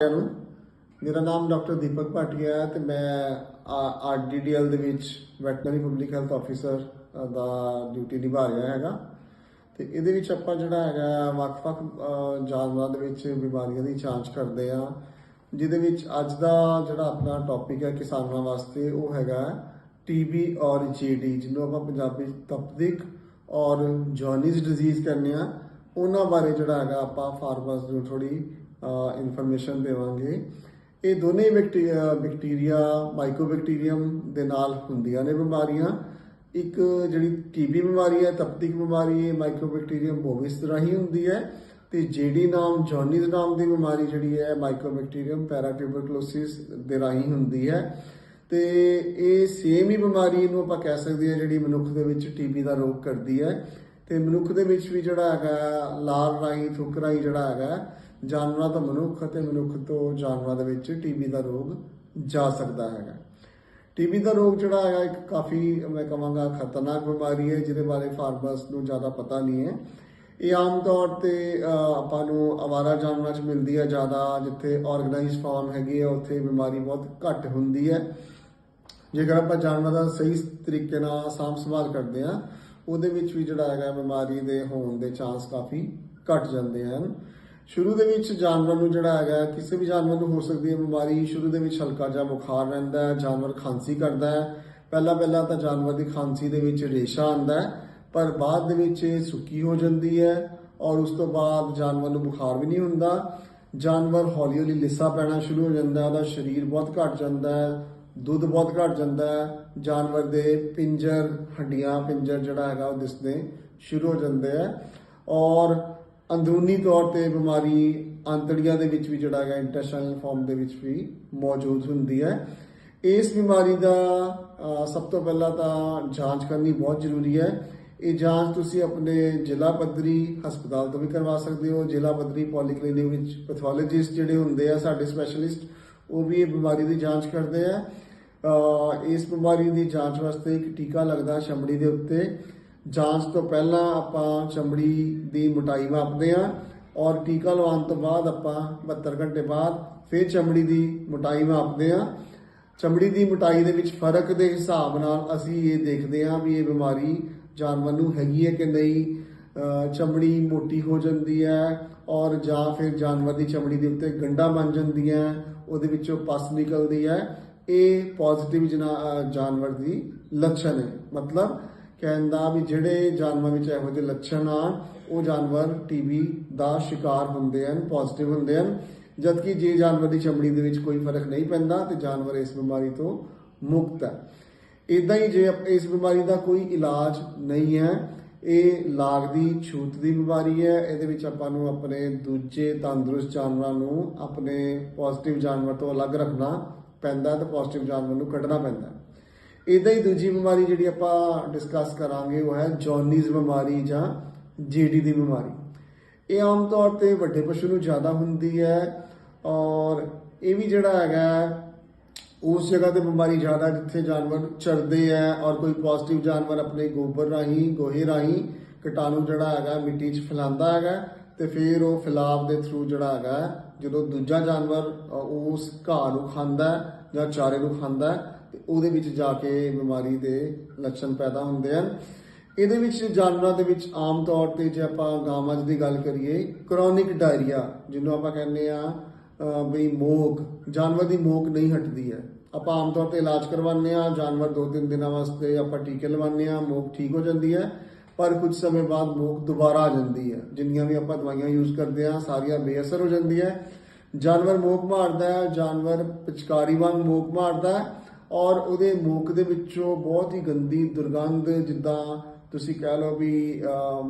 ਨੂੰ। ਮੇਰਾ ਨਾਮ ਡਾਕਟਰ ਦੀਪਕ ਭਾਟੀਆ ਹੈ ਤੇ ਮੈਂ ਆਰਡੀਡੀਐਲ ਦੇ ਵਿੱਚ ਵੈਟਰਨਰੀ ਪਬਲਿਕ ਹੈਲਥ ਆਫੀਸਰ ਦਾ ਡਿਊਟੀ ਨਿਭਾ ਰਿਹਾ ਹੈਗਾ। ਤੇ ਇਹਦੇ ਵਿੱਚ ਆਪਾਂ ਜਿਹੜਾ ਹੈਗਾ ਵੱਖ-ਵੱਖ ਅਹ, ਜਾਨਵਰਾਂ ਦੇ ਵਿੱਚ ਬਿਮਾਰੀਆਂ ਦੀ ਜਾਂਚ ਕਰਦੇ ਆ ਜਿਹਦੇ ਵਿੱਚ ਅੱਜ ਦਾ ਜਿਹੜਾ ਆਪਣਾ ਟੌਪਿਕ ਹੈ ਕਿਸਾਨਾਂ ਵਾਸਤੇ ਉਹ ਹੈਗਾ ਟੀਬੀ ਔਰ ਜੀਡੀ ਜਿਹਨੂੰ ਆਪਾਂ ਪੰਜਾਬੀ 'ਚ ਤਪਦਿਕ ਔਰ ਜੌਨੀਜ਼ ਡਿਜ਼ੀਜ਼ ਕਹਿੰਦੇ ਆ ਉਹਨਾਂ ਬਾਰੇ ਜਿਹੜਾ ਹੈਗਾ ਆਪਾਂ ਫਾਰਮਰਸ ਨੂੰ ਥੋੜੀ ਇਨਫੋਰਮੇਸ਼ਨ ਦੇਵਾਂਗੇ। ਇਹ ਦੋਨੇ ਬੈਕਟੀਰੀਆ ਬੈਕਟੀਰੀਆ ਮਾਈਕੋਬੈਕਟੀਰੀਅਮ ਦੇ ਨਾਲ ਹੁੰਦੀਆਂ ਨੇ ਬਿਮਾਰੀਆਂ। ਇੱਕ ਜਿਹੜੀ ਟੀਬੀ ਬਿਮਾਰੀ ਹੈ, ਤਪਤੀਕ ਬਿਮਾਰੀ ਹੈ ਮਾਈਕੋਬੈਕਟੀਰੀਅਮ ਬੋਵਿਸ ਰਾਹੀਂ ਹੁੰਦੀ ਹੈ। ਤੇ ਜੀਡੀ ਨਾਮ ਜੌਨੀਜ਼ ਨਾਮ ਦੀ ਬਿਮਾਰੀ ਜਿਹੜੀ ਹੈ ਮਾਈਕੋਬੈਕਟੀਰੀਅਮ ਪੈਰਾਟਿਊਬਰਕਲੋਸਿਸ ਦੇ ਰਾਹੀਂ ਹੁੰਦੀ ਹੈ। ਤੇ ਇਹ ਸੇਮ ਹੀ ਬਿਮਾਰੀ ਇਹਨੂੰ ਆਪਾਂ ਕਹਿ ਸਕਦੇ ਹਾਂ ਜਿਹੜੀ ਮਨੁੱਖ ਦੇ ਵਿੱਚ ਟੀਬੀ ਦਾ ਰੋਗ ਕਰਦੀ ਹੈ। ਤੇ ਮਨੁੱਖ ਦੇ ਵਿੱਚ ਵੀ ਜਿਹੜਾ ਹੈਗਾ ਲਾਰ ਰਾਹੀਂ, ਥੁੱਕ ਰਾਹੀਂ ਜਿਹੜਾ ਹੈਗਾ ਜਾਨਵਰਾਂ ਤੋਂ ਮਨੁੱਖ ਅਤੇ ਮਨੁੱਖ ਤੋਂ ਜਾਨਵਰਾਂ ਦੇ ਵਿੱਚ ਟੀਬੀ ਦਾ ਰੋਗ ਜਾ ਸਕਦਾ ਹੈਗਾ। ਟੀਬੀ ਦਾ ਰੋਗ ਜਿਹੜਾ ਹੈਗਾ, ਇੱਕ ਕਾਫੀ ਮੈਂ ਕਹਾਂਗਾ ਖਤਰਨਾਕ ਬਿਮਾਰੀ ਹੈ, ਜਿਹਦੇ ਬਾਰੇ ਫਾਰਮਰਸ ਨੂੰ ਜ਼ਿਆਦਾ ਪਤਾ ਨਹੀਂ ਹੈ। ਇਹ ਆਮ ਤੌਰ ਤੇ ਆਪਾਂ ਨੂੰ ਅਵਾਰਾ ਜਾਨਵਰਾਂ 'ਚ ਮਿਲਦੀ ਹੈ ਜ਼ਿਆਦਾ, ਜਿੱਥੇ ਆਰਗੇਨਾਈਜ਼ਡ ਫਾਰਮ ਹੈਗੀ ਹੈ ਉੱਥੇ ਬਿਮਾਰੀ ਬਹੁਤ ਘੱਟ ਹੁੰਦੀ ਹੈ। ਜੇਕਰ ਆਪਾਂ ਜਾਨਵਰਾਂ ਦਾ ਸਹੀ ਤਰੀਕੇ ਨਾਲ ਸਾਂਭ ਸੰਭਾਲ ਕਰਦੇ ਆ ਉਹਦੇ ਵਿੱਚ ਵੀ ਜਿਹੜਾ ਹੈਗਾ ਬਿਮਾਰੀ ਦੇ ਹੋਣ ਦੇ ਚਾਂਸ ਕਾਫੀ ਘਟ ਜਾਂਦੇ ਹਨ। ਸ਼ੁਰੂ ਦੇ ਵਿੱਚ ਜਾਨਵਰ ਨੂੰ ਜਿਹੜਾ ਹੈਗਾ, ਕਿਸੇ ਵੀ ਜਾਨਵਰ ਨੂੰ ਹੋ ਸਕਦੀ ਹੈ ਬਿਮਾਰੀ, ਸ਼ੁਰੂ ਦੇ ਵਿੱਚ ਹਲਕਾ ਜਿਹਾ ਬੁਖਾਰ ਰਹਿੰਦਾ ਹੈ, ਜਾਨਵਰ ਖਾਂਸੀ ਕਰਦਾ ਹੈ। ਪਹਿਲਾਂ ਪਹਿਲਾਂ ਤਾਂ ਜਾਨਵਰ ਦੀ ਖਾਂਸੀ ਦੇ ਵਿੱਚ ਰੇਸ਼ਾ ਆਉਂਦਾ ਹੈ, ਪਰ ਬਾਅਦ ਦੇ ਵਿੱਚ ਇਹ ਸੁੱਕੀ ਹੋ ਜਾਂਦੀ ਹੈ ਔਰ ਉਸ ਤੋਂ ਬਾਅਦ ਜਾਨਵਰ ਨੂੰ ਬੁਖਾਰ ਵੀ ਨਹੀਂ ਹੁੰਦਾ। ਜਾਨਵਰ ਹੌਲੀ ਹੌਲੀ ਲਿੱਸਾ ਪੈਣਾ ਸ਼ੁਰੂ ਹੋ ਜਾਂਦਾ ਹੈ, ਉਹਦਾ ਸਰੀਰ ਬਹੁਤ ਘਟ ਜਾਂਦਾ ਹੈ, ਦੁੱਧ ਬਹੁਤ ਘਟ ਜਾਂਦਾ ਹੈ, ਜਾਨਵਰ ਦੇ ਪਿੰਜਰ, ਹੱਡੀਆਂ ਪਿੰਜਰ ਜਿਹੜਾ ਹੈਗਾ ਉਹ ਦਿਸਦੇ ਸ਼ੁਰੂ ਹੋ ਜਾਂਦੇ ਆ ਔਰ ਅੰਦਰੂਨੀ ਤੌਰ ਤੇ ਬਿਮਾਰੀ ਆਂਤੜੀਆਂ ਦੇ ਵਿੱਚ ਵੀ ਜਿਹੜਾ ਹੈਗਾ ਇੰਟੈਸਟਾਈਨਲ ਫਾਰਮ ਦੇ ਵਿੱਚ ਵੀ ਮੌਜੂਦ ਹੁੰਦੀ ਹੈ। ਇਸ ਬਿਮਾਰੀ ਦਾ ਸਭ ਤੋਂ ਪਹਿਲਾਂ ਤਾਂ ਜਾਂਚ ਕਰਨੀ ਬਹੁਤ ਜ਼ਰੂਰੀ ਹੈ। ਇਹ ਜਾਂਚ ਤੁਸੀਂ ਆਪਣੇ ਜ਼ਿਲ੍ਹਾ ਪੱਧਰੀ ਹਸਪਤਾਲ ਤੋਂ ਵੀ ਕਰਵਾ ਸਕਦੇ ਹੋ। ਜ਼ਿਲ੍ਹਾ ਪੱਧਰੀ ਪੋਲੀਕਲੀਨਿਕ ਵਿੱਚ ਪੈਥੋਲੋਜਿਸਟ ਜਿਹੜੇ ਹੁੰਦੇ ਆ, ਸਾਡੇ ਸਪੈਸ਼ਲਿਸਟ ਉਹ ਵੀ ਇਹ ਬਿਮਾਰੀ ਦੀ ਜਾਂਚ ਕਰਦੇ ਆ। ਇਸ ਬਿਮਾਰੀ ਦੀ ਜਾਂਚ ਵਾਸਤੇ ਇੱਕ ਟੀਕਾ ਲੱਗਦਾ ਛਮੜੀ ਦੇ ਉੱਤੇ। ਜਾਂਚ ਤੋਂ ਪਹਿਲਾਂ ਆਪਾਂ ਚਮੜੀ ਦੀ ਮੋਟਾਈ ਮਾਪਦੇ ਹਾਂ ਔਰ ਟੀਕਾ ਲਵਾਉਣ ਤੋਂ ਬਾਅਦ ਆਪਾਂ 72 ਘੰਟੇ ਬਾਅਦ ਫਿਰ ਚਮੜੀ ਦੀ ਮੋਟਾਈ ਮਾਪਦੇ ਹਾਂ। ਚਮੜੀ ਦੀ ਮੋਟਾਈ ਦੇ ਵਿੱਚ ਫ਼ਰਕ ਦੇ ਹਿਸਾਬ ਨਾਲ ਅਸੀਂ ਇਹ ਦੇਖਦੇ ਹਾਂ ਵੀ ਇਹ ਬਿਮਾਰੀ ਜਾਨਵਰ ਨੂੰ ਹੈਗੀ ਹੈ ਕਿ ਨਹੀਂ। ਚਮੜੀ ਮੋਟੀ ਹੋ ਜਾਂਦੀ ਹੈ ਔਰ ਜਾਂ ਫਿਰ ਜਾਨਵਰ ਦੀ ਚਮੜੀ ਦੇ ਉੱਤੇ ਗੰਡਾ ਬਣ ਜਾਂਦੀਆਂ ਉਹਦੇ ਵਿੱਚੋਂ ਪਸ ਨਿਕਲਦੀ ਹੈ। ਇਹ ਪੋਜ਼ਿਟਿਵ ਜਾਨਵਰ ਦੀ ਲੱਛਣ ਹੈ। ਮਤਲਬ ਕਹਿੰਦਾ ਵੀ ਜਿਹੜੇ ਜਾਨਵਰ ਵਿੱਚ ਇਹੋ ਜਿਹੇ ਲੱਛਣ ਆ, ਉਹ ਜਾਨਵਰ ਟੀਬੀ ਦਾ ਸ਼ਿਕਾਰ ਹੁੰਦੇ ਹਨ ਪੋਜ਼ਿਟਿਵ ਹੁੰਦੇ ਹਨ। ਜਦਕਿ ਜੇ ਜਾਨਵਰ ਦੀ ਚਮੜੀ ਦੇ ਵਿੱਚ ਕੋਈ ਫ਼ਰਕ ਨਹੀਂ ਪੈਂਦਾ, ਤੇ ਜਾਨਵਰ ਇਸ ਬਿਮਾਰੀ ਤੋਂ ਮੁਕਤ ਹੈ। ਇਦਾਂ ਹੀ ਜੇ ਇਸ ਬਿਮਾਰੀ ਦਾ ਕੋਈ ਇਲਾਜ ਨਹੀਂ ਹੈ, ਇਹ ਲਾਗ ਦੀ ਛੂਤ ਦੀ ਬਿਮਾਰੀ ਹੈ, ਇਹਦੇ ਵਿੱਚ ਆਪਾਂ ਨੂੰ ਆਪਣੇ ਦੂਜੇ ਤੰਦਰੁਸਤ ਜਾਨਵਰਾਂ ਨੂੰ, ਆਪਣੇ ਪੋਜ਼ਿਟਿਵ ਜਾਨਵਰ ਤੋਂ ਅਲੱਗ ਰੱਖਣਾ ਪੈਂਦਾ ਹੈ ਤੇ ਪੋਜ਼ਿਟਿਵ ਜਾਨਵਰ ਨੂੰ ਕੱਢਣਾ ਪੈਂਦਾ ਇਦਾਂ ਹੀ ਦੂਜੀ ਬਿਮਾਰੀ ਜਿਹੜੀ ਆਪਾਂ ਡਿਸਕਸ ਕਰਾਂਗੇ, ਉਹ ਹੈ ਜੌਨੀਜ਼ ਬਿਮਾਰੀ ਜਾਂ ਜੀਡੀ ਦੀ ਬਿਮਾਰੀ। ਇਹ ਆਮ ਤੌਰ ਤੇ ਵੱਡੇ ਪਸ਼ੂ ਨੂੰ ਜ਼ਿਆਦਾ ਹੁੰਦੀ ਹੈ ਔਰ ਇਹ ਵੀ ਜਿਹੜਾ ਹੈਗਾ ਉਸ ਜਗ੍ਹਾ ਤੇ ਬਿਮਾਰੀ ਜ਼ਿਆਦਾ ਜਿੱਥੇ ਜਾਨਵਰ ਚਰਦੇ ਆ ਔਰ ਕੋਈ ਪੋਜ਼ਿਟਿਵ ਜਾਨਵਰ ਆਪਣੇ ਗੋਬਰ ਰਾਹੀਂ, ਗੋਹੇ ਰਾਹੀਂ ਕੀਟਾਣੂ ਜਿਹੜਾ ਹੈਗਾ ਮਿੱਟੀ 'ਚ ਫੈਲਾਉਂਦਾ ਹੈਗਾ ਤੇ ਫਿਰ ਉਹ ਫੈਲਾਵ ਦੇ ਥਰੂ ਜਿਹੜਾ ਹੈਗਾ, ਜਦੋਂ ਦੂਜਾ ਜਾਨਵਰ ਉਸ ਘਾਹ ਨੂੰ ਖਾਂਦਾ ਜਾਂ ਚਾਰੇ ਨੂੰ ਖਾਂਦਾ ਤੇ ਉਹਦੇ ਵਿੱਚ ਜਾ ਕੇ ਬਿਮਾਰੀ ਦੇ ਲੱਛਣ ਪੈਦਾ ਹੁੰਦੇ ਹਨ। ਇਹਦੇ ਵਿੱਚ ਜਾਨਵਰਾਂ ਦੇ ਵਿੱਚ ਆਮ ਤੌਰ ਤੇ ਜੇ ਆਪਾਂ ਗਾਵਾਂ ਦੀ ਗੱਲ ਕਰੀਏ ਕ੍ਰੋਨਿਕ ਡਾਇਰੀਆ ਜਿਹਨੂੰ ਆਪਾਂ ਕਹਿੰਦੇ ਆ ਬਈ ਮੋਕ, ਜਾਨਵਰ ਦੀ ਮੋਕ ਨਹੀਂ ਹਟਦੀ ਹੈ। ਆਪਾਂ ਆਮ ਤੌਰ ਤੇ ਇਲਾਜ ਕਰਵਾਉਂਦੇ ਆ ਜਾਨਵਰ ਦੋ ਤਿੰਨ ਦਿਨਾਂ ਵਾਸਤੇ ਆਪਾਂ ਟੀਕੇ ਲਵਾਉਂਦੇ ਆ ਮੋਕ ਠੀਕ ਹੋ ਜਾਂਦੀ ਹੈ, ਪਰ ਕੁਝ ਸਮੇਂ ਬਾਅਦ ਮੋਕ ਦੁਬਾਰਾ ਆ ਜਾਂਦੀ ਹੈ। ਜਿੰਨੀਆਂ ਵੀ ਆਪਾਂ ਦਵਾਈਆਂ ਯੂਜ਼ ਕਰਦੇ ਆ ਸਾਰੀਆਂ ਬੇਅਸਰ ਹੋ ਜਾਂਦੀ ਹੈ। ਜਾਨਵਰ ਮੋਕ ਮਾਰਦਾ ਹੈ, ਜਾਨਵਰ ਪਿਚਕਾਰੀ ਵਾਂਗ ਮੋਕ ਮਾਰਦਾ ਹੈ। ਔਰ ਉਹਦੇ ਮੂਕ ਦੇ ਵਿੱਚੋਂ ਬਹੁਤ ਹੀ ਗੰਦੀ ਦੁਰਗੰਧ, ਜਿੱਦਾਂ ਤੁਸੀਂ ਕਹਿ ਲਓ ਵੀ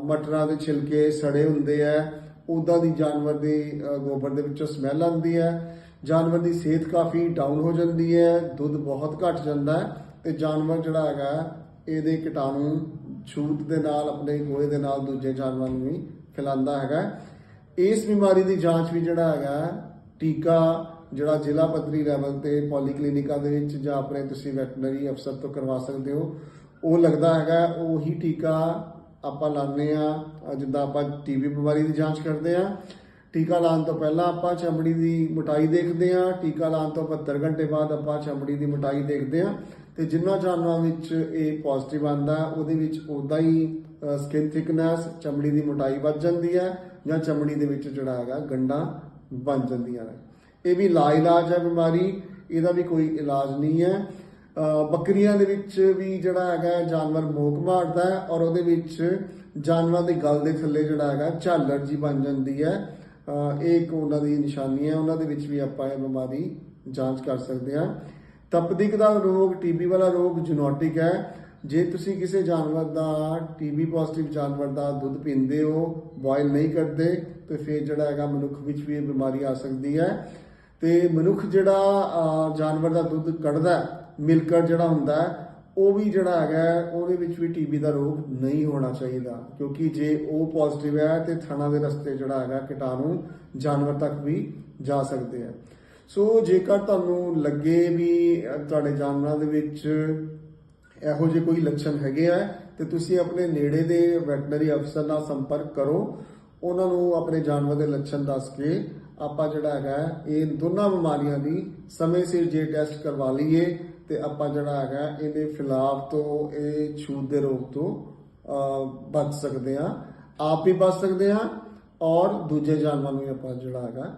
ਮਟਰਾਂ ਦੇ ਛਿਲਕੇ ਸੜੇ ਹੁੰਦੇ ਆ ਉਦਾਂ ਦੀ ਜਾਨਵਰ ਦੇ ਗੋਬਰ ਦੇ ਵਿੱਚੋਂ ਸਮੈਲ ਆਉਂਦੀ ਹੈ। ਜਾਨਵਰ ਦੀ ਸਿਹਤ ਕਾਫੀ ਡਾਊਨ ਹੋ ਜਾਂਦੀ ਹੈ, ਦੁੱਧ ਬਹੁਤ ਘਟ ਜਾਂਦਾ ਹੈ ਤੇ ਜਾਨਵਰ ਜਿਹੜਾ ਹੈਗਾ, ਇਹਦੇ ਕੀਟਾਣੂ ਛੂਤ ਦੇ ਨਾਲ, ਆਪਣੇ ਗੋਹੇ ਦੇ ਨਾਲ ਦੂਜੇ ਜਾਨਵਰਾਂ ਨੂੰ ਵੀ ਫੈਲਾਉਂਦਾ ਹੈਗਾ। ਇਸ ਬਿਮਾਰੀ ਦੀ ਜਾਂਚ ਵੀ ਜਿਹੜਾ ਹੈਗਾ, ਟੀਕਾ ਜਿਹੜਾ ਜ਼ਿਲ੍ਹਾ ਪੱਧਰੀ ਲੈਵਲ ਤੇ ਪੋਲੀਕਲੀਨਿਕਾਂ ਦੇ ਵਿੱਚ ਜਾਂ ਆਪਣੇ ਤੁਸੀਂ ਵੈਟਰਨਰੀ ਅਫਸਰ ਤੋਂ ਕਰਵਾ ਸਕਦੇ ਹੋ, ਉਹ ਲੱਗਦਾ ਹੈਗਾ, ਉਹੀ ਟੀਕਾ ਆਪਾਂ ਲਾਉਂਦੇ ਆ ਜਿੱਦਾਂ ਆਪਾਂ ਟੀਬੀ ਬਿਮਾਰੀ ਦੀ ਜਾਂਚ ਕਰਦੇ ਆ ਟੀਕਾ ਲਾਉਣ ਤੋਂ ਪਹਿਲਾਂ ਆਪਾਂ ਚਮੜੀ ਦੀ ਮੋਟਾਈ ਦੇਖਦੇ ਹਾਂ, ਟੀਕਾ ਲਾਉਣ ਤੋਂ 72 ਘੰਟੇ ਬਾਅਦ ਆਪਾਂ ਚਮੜੀ ਦੀ ਮੋਟਾਈ ਦੇਖਦੇ ਹਾਂ ਤੇ ਜਿੰਨਾ ਜਾਨਵਰਾਂ ਵਿੱਚ ਇਹ ਪੋਜ਼ਿਟਿਵ ਆਂਦਾ ਉਹਦੇ ਵਿੱਚ ਉਦਾਂ ਹੀ ਸਕਿਨ ਥਿਕਨੈਸ ਚਮੜੀ ਦੀ ਮੋਟਾਈ ਵੱਧ ਜਾਂਦੀ ਹੈ ਜਾਂ ਚਮੜੀ ਦੇ ਵਿੱਚ ਜਿਹੜਾ ਹੈਗਾ ਗੰਡਾ ਬਣ ਜਾਂਦੀਆਂ ਨੇ। ਇਹ ਵੀ ਲਾ ਇਲਾਜ ਹੈ ਬਿਮਾਰੀ, ਇਹਦਾ ਵੀ ਕੋਈ ਇਲਾਜ ਨਹੀਂ ਹੈ। ਬੱਕਰੀਆਂ ਦੇ ਵਿੱਚ ਵੀ ਜਿਹੜਾ ਹੈਗਾ ਜਾਨਵਰ ਮੋਕ ਮਾਰਦਾ ਹੈ ਔਰ ਉਹਦੇ ਵਿੱਚ ਜਾਨਵਰਾਂ ਦੇ ਗਲ ਦੇ ਥੱਲੇ ਜਿਹੜਾ ਹੈਗਾ ਝਾਲਰ ਜੀ ਬਣ ਜਾਂਦੀ ਹੈ। ਇਹ ਇੱਕ ਉਹਨਾਂ ਦੀ ਨਿਸ਼ਾਨੀ ਹੈ, ਉਹਨਾਂ ਦੇ ਵਿੱਚ ਵੀ ਆਪਾਂ ਇਹ ਬਿਮਾਰੀ ਜਾਂਚ ਕਰ ਸਕਦੇ ਹਾਂ। ਤਪਦਿਕ ਦਾ ਰੋਗ, ਟੀਬੀ ਵਾਲਾ ਰੋਗ ਜੂਨੋਟਿਕ ਹੈ। ਜੇ ਤੁਸੀਂ ਕਿਸੇ ਜਾਨਵਰ ਦਾ ਟੀਬੀ ਪੋਜ਼ਿਟਿਵ ਜਾਨਵਰ ਦਾ ਦੁੱਧ ਪੀਂਦੇ ਹੋ, ਬੋਇਲ ਨਹੀਂ ਕਰਦੇ, ਤੇ ਫਿਰ ਜਿਹੜਾ ਹੈਗਾ ਮਨੁੱਖ ਵਿੱਚ ਵੀ ਇਹ ਬਿਮਾਰੀ ਆ ਸਕਦੀ ਹੈ। ਤੇ ਮਨੁੱਖ ਜਿਹੜਾ ਜਾਨਵਰ ਦਾ ਦੁੱਧ ਕੱਢਦਾ ਮਿਲਕਰ ਜਿਹੜਾ ਹੁੰਦਾ ਉਹ ਵੀ ਜਿਹੜਾ ਹੈਗਾ ਉਹਦੇ ਵਿੱਚ ਵੀ ਟੀਬੀ ਦਾ ਰੋਗ ਨਹੀਂ ਹੋਣਾ ਚਾਹੀਦਾ। ਕਿਉਂਕਿ ਜੇ ਉਹ ਪੋਜ਼ਿਟਿਵ ਹੈ, ਤੇ ਥਣਾ ਦੇ ਰਸਤੇ ਜਿਹੜਾ ਹੈਗਾ, ਕੀਟਾਣੂ ਜਾਨਵਰ ਤੱਕ ਵੀ ਜਾ ਸਕਦੇ ਆ। ਸੋ ਜੇਕਰ ਤੁਹਾਨੂੰ ਲੱਗੇ ਵੀ ਤੁਹਾਡੇ ਜਾਨਵਰਾਂ ਦੇ ਵਿੱਚ ਇਹੋ ਜਿਹੇ ਕੋਈ ਲੱਛਣ ਹੈਗੇ ਆ, ਤੇ ਤੁਸੀਂ ਆਪਣੇ ਨੇੜੇ ਦੇ ਵੈਟਰਨਰੀ ਅਫਸਰ ਨਾਲ ਸੰਪਰਕ ਕਰੋ। ਉਹਨਾਂ ਨੂੰ ਆਪਣੇ ਜਾਨਵਰ ਦੇ ਲੱਛਣ ਦੱਸ ਕੇ ਆਪਾਂ ਜਿਹੜਾ ਹੈਗਾ ਇਹ ਦੋਨਾਂ ਬਿਮਾਰੀਆਂ ਦੀ ਸਮੇਂ ਸਿਰ ਜੇ ਟੈਸਟ ਕਰਵਾ ਲਈਏ ਤੇ ਆਪਾਂ ਜਿਹੜਾ ਹੈਗਾ ਇਹਦੇ ਖਿਲਾਫ ਤੋਂ, ਇਹ ਛੂਤ ਦੇ ਰੋਗ ਤੋਂ ਬਚ ਸਕਦੇ ਹਾਂ। ਆਪ ਵੀ ਬਚ ਸਕਦੇ ਹਾਂ ਔਰ ਦੂਜੇ ਜਾਨਵਰਾਂ ਨੂੰ ਵੀ ਆਪਾਂ ਜਿਹੜਾ ਹੈਗਾ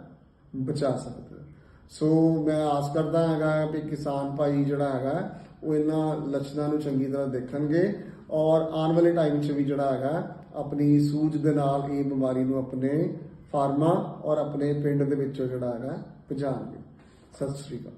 ਬਚਾ ਸਕਦੇ ਹਾਂ। ਸੋ ਮੈਂ ਆਸ ਕਰਦਾ ਹੈਗਾ ਵੀ ਕਿਸਾਨ ਭਾਈ ਜਿਹੜਾ ਹੈਗਾ, ਉਹ ਇਹਨਾਂ ਲੱਛਣਾਂ ਨੂੰ ਚੰਗੀ ਤਰ੍ਹਾਂ ਦੇਖਣਗੇ ਔਰ ਆਉਣ ਵਾਲੇ ਟਾਈਮ 'ਚ ਵੀ ਜਿਹੜਾ ਹੈਗਾ, ਆਪਣੀ ਸੂਝ ਦੇ ਨਾਲ ਇਹ ਬਿਮਾਰੀ ਨੂੰ ਆਪਣੇ ਫਾਰਮਾਂ ਔਰ ਆਪਣੇ ਪਿੰਡ ਦੇ ਵਿੱਚੋਂ ਜਿਹੜਾ ਹੈਗਾ ਭਜਾਣਗੇ ਸਤਿ ਸ਼੍ਰੀ ਅਕਾਲ।